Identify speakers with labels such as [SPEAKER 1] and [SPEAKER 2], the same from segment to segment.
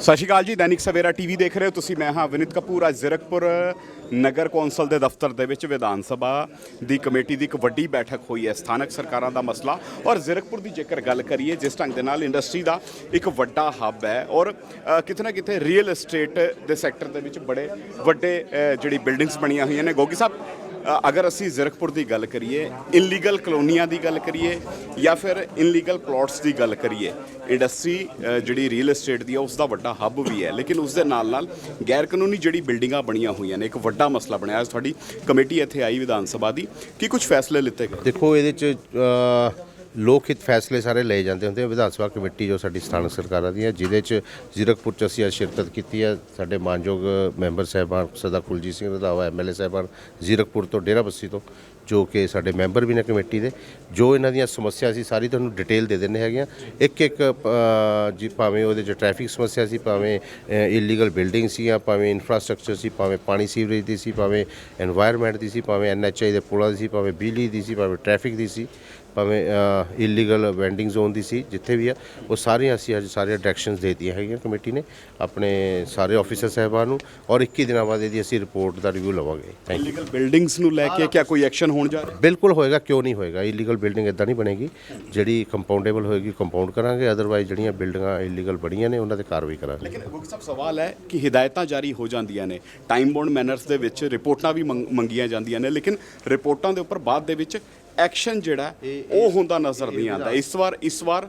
[SPEAKER 1] ਸਤਿ ਸ਼੍ਰੀ ਅਕਾਲ ਜੀ, ਦੈਨਿਕ ਸਵੇਰਾ ਟੀਵੀ ਦੇਖ ਰਹੇ ਹੋ ਤੁਸੀਂ। ਮੈਂ ਹਾਂ ਵਿਨਿਤ ਕਪੂਰ। ਅੱਜ ਜ਼ੀਰਕਪੁਰ ਨਗਰ ਕੌਂਸਲ ਦੇ ਦਫ਼ਤਰ ਦੇ ਵਿੱਚ ਵਿਧਾਨ ਸਭਾ ਦੀ ਕਮੇਟੀ ਦੀ ਇੱਕ ਵੱਡੀ ਬੈਠਕ ਹੋਈ ਹੈ, ਸਥਾਨਕ ਸਰਕਾਰਾਂ ਦਾ ਮਸਲਾ। ਔਰ ਜ਼ੀਰਕਪੁਰ ਦੀ ਜੇਕਰ ਗੱਲ ਕਰੀਏ, ਜਿਸ ਢੰਗ ਦੇ ਨਾਲ ਇੰਡਸਟਰੀ ਦਾ ਇੱਕ ਵੱਡਾ ਹੱਬ ਹੈ ਔਰ ਕਿਤੇ ਨਾ ਕਿਤੇ ਰੀਅਲ ਏਸਟੇਟ ਦੇ ਸੈਕਟਰ ਦੇ ਵਿੱਚ ਬੜੇ ਵੱਡੇ ਜਿਹੜੀ ਬਿਲਡਿੰਗਸ ਬਣੀਆਂ ਹੋਈਆਂ ਨੇ। ਗੋਗੀ ਸਾਹਿਬ ਅਗਰ ਅਸੀਂ ਜ਼ੀਰਕਪੁਰ ਦੀ ਗੱਲ ਕਰੀਏ ਇਨਲੀਗਲ ਕਲੋਨੀਆਂ ਦੀ ਗੱਲ ਕਰੀਏ ਜਾਂ ਫਿਰ ਇਨਲੀਗਲ ਪਲਾਟਸ ਦੀ ਗੱਲ ਕਰੀਏ, ਇੰਡਸਟਰੀ ਜਿਹੜੀ ਰੀਅਲ ਏਸਟੇਟ ਦੀ ਆ ਉਸ ਦਾ ਵੱਡਾ ਹੱਬ ਵੀ ਹੈ। ਲੇਕਿਨ ਉਸ ਦੇ ਨਾਲ ਨਾਲ ਗੈਰ ਕਾਨੂੰਨੀ ਜਿਹੜੀ ਬਿਲਡਿੰਗਾਂ ਬਣੀਆਂ ਹੋਈਆਂ ਨੇ, ਇੱਕ ਵੱਡਾ ਮਸਲਾ ਬਣਿਆ ਅੱਜ ਤੁਹਾਡੀ ਕਮੇਟੀ ਇੱਥੇ ਆਈ ਵਿਧਾਨ ਸਭਾ ਦੀ। ਕੀ ਕੁਝ ਫੈਸਲੇ ਲਿੱਤੇ ਗਏ?
[SPEAKER 2] ਦੇਖੋ, ਇਹਦੇ ਚ ਲੋਕ ਹਿੱਤ ਫੈਸਲੇ ਸਾਰੇ ਲਏ ਜਾਂਦੇ ਹੁੰਦੇ ਆ। ਵਿਧਾਨ ਸਭਾ ਕਮੇਟੀ ਜੋ ਸਾਡੀ ਸਥਾਨਕ ਸਰਕਾਰਾਂ ਦੀ ਹੈ ਜਿਹਦੇ ਚ ਜ਼ੀਰਕਪੁਰ ਚ ਅਸੀਂ ਅੱਜ ਸ਼ਿਰਕਤ ਕੀਤੀ ਹੈ ਸਾਡੇ ਮਾਨਯੋਗ ਮੈਂਬਰ ਸਾਹਿਬਾਨ ਸਰਦਾਰ ਕੁਲਜੀਤ ਸਿੰਘ ਰੰਧਾਵਾ ਐਮਐਲਏ ਸਾਹਿਬਾਨ ਜ਼ੀਰਕਪੁਰ ਤੋਂ ਡੇਰਾਬੱਸੀ ਤੋਂ। ਜੋ ਕਿ ਸਾਡੇ ਮੈਂਬਰ ਵੀ ਨੇ ਕਮੇਟੀ ਦੇ ਜੋ ਇਹਨਾਂ ਦੀਆਂ ਸਮੱਸਿਆ ਸੀ ਸਾਰੀ ਤੁਹਾਨੂੰ ਡਿਟੇਲ ਦੇ ਦਿੰਨੇ ਹੈਗੇ ਇੱਕ ਇੱਕ ਜੀ ਭਾਵੇਂ ਉਹਦੇ ਚ ਟ੍ਰੈਫਿਕ ਸਮੱਸਿਆ ਸੀ ਭਾਵੇਂ ਇਲੀਗਲ ਬਿਲਡਿੰਗ ਸੀ ਆ ਭਾਵੇਂ ਇਨਫਰਾਸਟ੍ਰਕਚਰ ਸੀ ਭਾਵੇਂ ਪਾਣੀ ਸੀਵਰੇਜ ਦੀ ਸੀ ਭਾਵੇਂ এনवायरमेंट ਦੀ ਸੀ ਭਾਵੇਂ ਐਨਐਚਆਈ ਦੇ ਪੁਲਾਂ ਦੀ ਸੀ ਭਾਵੇਂ ਬਿਜਲੀ ਦੀ ਸੀ ਭਾਵੇਂ ਟ੍ਰੈਫਿਕ ਦੀ ਸੀ ਭਾਵੇਂ ਇਲੀਗਲ ਵੈਂਡਿੰਗ ਜ਼ੋਨ ਦੀ ਸੀ ਜਿੱਥੇ ਵੀ ਆ ਉਹ ਸਾਰੀਆਂ ਅਸੀਂ ਅੱਜ ਸਾਰੀਆਂ ਡਾਇਰੈਕਸ਼ਨਸ ਦਿੱਤੀਆਂ ਹੈਗੀਆਂ ਕਮੇਟੀ ਨੇ ਆਪਣੇ ਸਾਰੇ ਆਫੀਸਰ ਸਾਹਿਬਾਨ ਨੂੰ ਔਰ 21 ਦਿਨਾਂ ਬਾਅਦ ਇਹਦੀ ਅਸੀਂ ਰਿਪੋਰਟ ਦਾ ਰਿਵਿਊ ਲਵਾਂਗੇ। ਥੈਂਕ ਯੂ
[SPEAKER 1] ਇਲੀਗਲ ਬਿਲਡਿੰਗਸ ਨੂੰ ਲੈ ਕੇ ਕੀ ਕੋਈ ਐਕਸ਼ਨ ਹੋਣ ਜਾ ਰਿਹਾ?
[SPEAKER 2] ਬਿਲਕੁਲ ਹੋਏਗਾ ਕਿਉਂ ਨਹੀਂ ਹੋਏਗਾ? ਇਲੀਗਲ ਬਿਲਡਿੰਗ ਇਦਾਂ ਨਹੀਂ ਬਣੇਗੀ। ਜਿਹੜੀ ਕੰਪਾਊਂਡੇਬਲ ਹੋਏਗੀ ਕੰਪਾਊਂਡ ਕਰਾਂਗੇ। ਅਦਰਵਾਈਜ਼ ਜਿਹੜੀਆਂ ਬਿਲਡਿੰਗਾਂ ਇਲੀਗਲ ਬਣੀਆਂ ਨੇ ਉਹਨਾਂ ਤੇ ਕਾਰਵਾਈ ਕਰਾਂਗੇ।
[SPEAKER 1] ਲੇਕਿਨ ਗੁਰੂ ਸਾਹਿਬ ਸਵਾਲ ਹੈ ਕਿ ਹਿਦਾਇਤਾਂ ਜਾਰੀ ਹੋ ਜਾਂਦੀਆਂ ਨੇ। ਟਾਈਮ ਬੌਂਡ ਮੈਨਰਸ ਦੇ ਵਿੱਚ ਰਿਪੋਰਟਾਂ ਵੀ ਮੰਗ- ਮੰਗੀਆਂ ਜਾਂਦੀਆਂ ਨੇ। ਲੇਕਿਨ ਰਿਪੋਰਟਾਂ ਦੇ ਉੱਪਰ ਬਾਅਦ ਦੇ ਵਿੱਚ ਐਕਸ਼ਨ ਜਿਹੜਾ ਉਹ ਹੁੰਦਾ ਨਜ਼ਰ ਨਹੀਂ ਆਉਂਦਾ। ਇਸ ਵਾਰ ਇਸ ਵਾਰ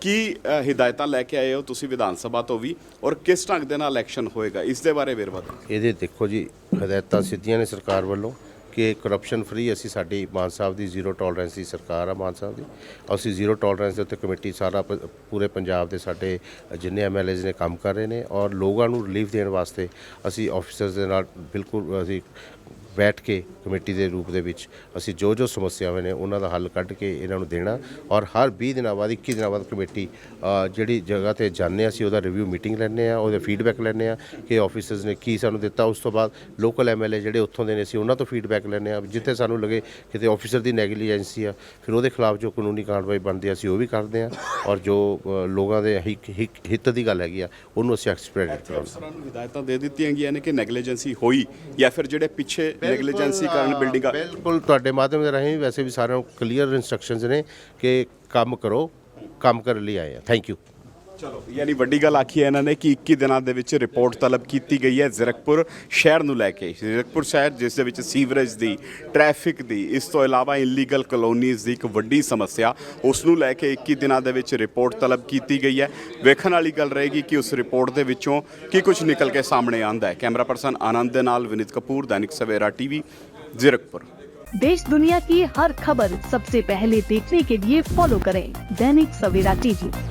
[SPEAKER 1] ਕੀ ਹਿਦਾਇਤਾਂ ਲੈ ਕੇ ਆਏ ਹੋ ਤੁਸੀਂ ਵਿਧਾਨ ਸਭਾ ਤੋਂ ਵੀ? ਔਰ ਕਿਸ ਢੰਗ ਦੇ ਨਾਲ ਐਕਸ਼ਨ ਹੋਏਗਾ? ਇਸ ਦੇ ਬਾਰੇ ਵੇਰਵਾ ਦਿਓ
[SPEAKER 2] ਇਹਦੇ ਦੇਖੋ ਜੀ ਹਦਾਇਤਾਂ ਸਿੱਧੀਆਂ ਨੇ ਸਰਕਾਰ ਵੱਲੋਂ। ਕਿ ਕਰਪਸ਼ਨ ਫਰੀ ਅਸੀਂ ਸਾਡੀ ਮਾਨ ਸਾਹਿਬ ਦੀ ਜ਼ੀਰੋ ਟੋਲਰੈਂਸ ਦੀ ਸਰਕਾਰ ਆ ਮਾਨ ਸਾਹਿਬ ਦੀ। ਅਸੀਂ ਜ਼ੀਰੋ ਟੋਲਰੈਂਸ ਦੇ ਉੱਤੇ ਕਮੇਟੀ ਸਾਰਾ ਪ- ਪੂਰੇ ਪੰਜਾਬ ਦੇ ਸਾਡੇ ਜਿੰਨੇ ਐਮਐਲਏਜ਼ ਨੇ ਕੰਮ ਕਰ ਰਹੇ ਨੇ ਔਰ ਲੋਕਾਂ ਨੂੰ ਰਿਲੀਫ ਦੇਣ ਵਾਸਤੇ ਅਸੀਂ ਆਫੀਸਰਸ ਦੇ ਨਾਲ ਬਿਲਕੁਲ ਅਸੀਂ ਬੈਠ ਕੇ ਕਮੇਟੀ ਦੇ ਰੂਪ ਦੇ ਵਿੱਚ ਅਸੀਂ ਜੋ ਜੋ ਸਮੱਸਿਆਵਾਂ ਨੇ ਉਹਨਾਂ ਦਾ ਹੱਲ ਕੱਢ ਕੇ ਇਹਨਾਂ ਨੂੰ ਦੇਣਾ ਔਰ ਹਰ 20 ਦਿਨਾਂ ਬਾਅਦ 21 ਦਿਨਾਂ ਬਾਅਦ ਕਮੇਟੀ ਜਿਹੜੀ ਜਗ੍ਹਾ ਤੇ ਜਾਂਦੇ ਹਾਂ ਅਸੀਂ ਉਹਦਾ ਰਿਵਿਊ ਮੀਟਿੰਗ ਲੈਂਦੇ ਆ ਉਹਦੇ ਫੀਡਬੈਕ ਲੈਂਦੇ ਆ ਕਿ ਆਫੀਸਰਸ ਨੇ ਕੀ ਸਾਨੂੰ ਦਿੱਤਾ। ਉਸ ਤੋਂ ਬਾਅਦ ਲੋਕਲ ਐਮਐਲਏ ਜਿਹੜੇ ਉੱਥੋਂ ਦੇ ਨੇ ਅਸੀਂ ਉਹਨਾਂ ਤੋਂ ਫੀਡਬੈਕ ਲੈਂਦੇ ਆ ਜਿੱਥੇ ਸਾਨੂੰ ਲੱਗੇ ਕਿਤੇ ਆਫੀਸਰ ਦੀ ਨੈਗਲੀਜੈਂਸੀ ਆ, ਫਿਰ ਉਹਦੇ ਖਿਲਾਫ ਜੋ ਕਾਨੂੰਨੀ ਕਾਰਵਾਈ ਬਣਦੀ ਆ, ਅਸੀਂ ਉਹ ਵੀ ਕਰਦੇ ਆ ਔਰ ਜੋ ਲੋਕਾਂ ਦੇ ਹਿੱਕ- ਹਿੱਕ- ਹਿੱਤ ਦੀ ਗੱਲ ਹੈਗੀ ਆ, ਉਹਨੂੰ ਅਸੀਂ ਐਕਸਪ੍ਰੈਸ ਕਰਾਂਗੇ
[SPEAKER 1] ਅਫਸਰਾਂ ਨੂੰ ਹਦਾਇਤਾਂ ਦੇ ਦਿੱਤੀਆਂ ਗਈਆਂ ਨੇ ਕਿ ਨੈਗਲੀਜੈਂਸੀ ਹੋਈ ਜਾਂ ਫਿਰ ਜਿਹੜੇ ਪਿੱਛੇ ਨੈਗਲੀਜੈਂਸੀ ਕਾਰਨ ਬਿਲਡਿੰਗਾਂ
[SPEAKER 2] ਬਿਲਕੁਲ ਤੁਹਾਡੇ ਮਾਧਿਅਮ ਦੇ ਰਾਹੀਂ ਵੈਸੇ ਵੀ ਸਾਰਿਆਂ ਨੂੰ ਕਲੀਅਰ ਇਨਸਟਰਕਸ਼ਨਸ ਨੇ ਕਿ ਕੰਮ ਕਰੋ ਕੰਮ ਕਰਨ ਲਈ ਆਏ ਆ। ਥੈਂਕ ਯੂ
[SPEAKER 1] ਚਲੋ ਯਾਨੀ ਵੱਡੀ ਗੱਲ ਆਖੀ ਹੈ ਇਹਨਾਂ ਨੇ ਕਿ 21 ਦਿਨਾਂ ਦੇ ਵਿੱਚ ਰਿਪੋਰਟ ਤਲਬ ਕੀਤੀ ਗਈ ਹੈ ਜ਼ੀਰਕਪੁਰ ਸ਼ਹਿਰ ਨੂੰ ਲੈ ਕੇ ਜ਼ੀਰਕਪੁਰ ਸ਼ਹਿਰ ਜਿਸ ਦੇ ਵਿੱਚ ਸੀਵਰੇਜ ਦੀ ਟ੍ਰੈਫਿਕ ਦੀ ਇਸ ਤੋਂ ਇਲਾਵਾ ਇਲੀਗਲ ਕਲੋਨੀਜ਼ ਦੀ ਇੱਕ ਵੱਡੀ ਸਮੱਸਿਆ ਉਸ ਨੂੰ ਲੈ ਕੇ 21 ਦਿਨਾਂ ਦੇ ਵਿੱਚ ਰਿਪੋਰਟ ਤਲਬ ਕੀਤੀ ਗਈ ਹੈ ਵੇਖਣ ਵਾਲੀ ਗੱਲ ਰਹੇਗੀ ਕਿ ਉਸ ਰਿਪੋਰਟ ਦੇ ਵਿੱਚੋਂ ਕੀ ਕੁਝ ਨਿਕਲ ਕੇ ਸਾਹਮਣੇ ਆਂਦਾ ਹੈ ਕੈਮਰਾ ਪਰਸਨ ਆਨੰਦ ਦੇ ਨਾਲ ਵਿਨੀਤ ਕਪੂਰ ਦੈਨਿਕ ਸਵੇਰਾ ਟੀਵੀ ਜ਼ੀਰਕਪੁਰ
[SPEAKER 3] देश दुनिया की हर खबर सबसे पहले देखने के लिए फॉलो करें दैनिक सवेरा टीवी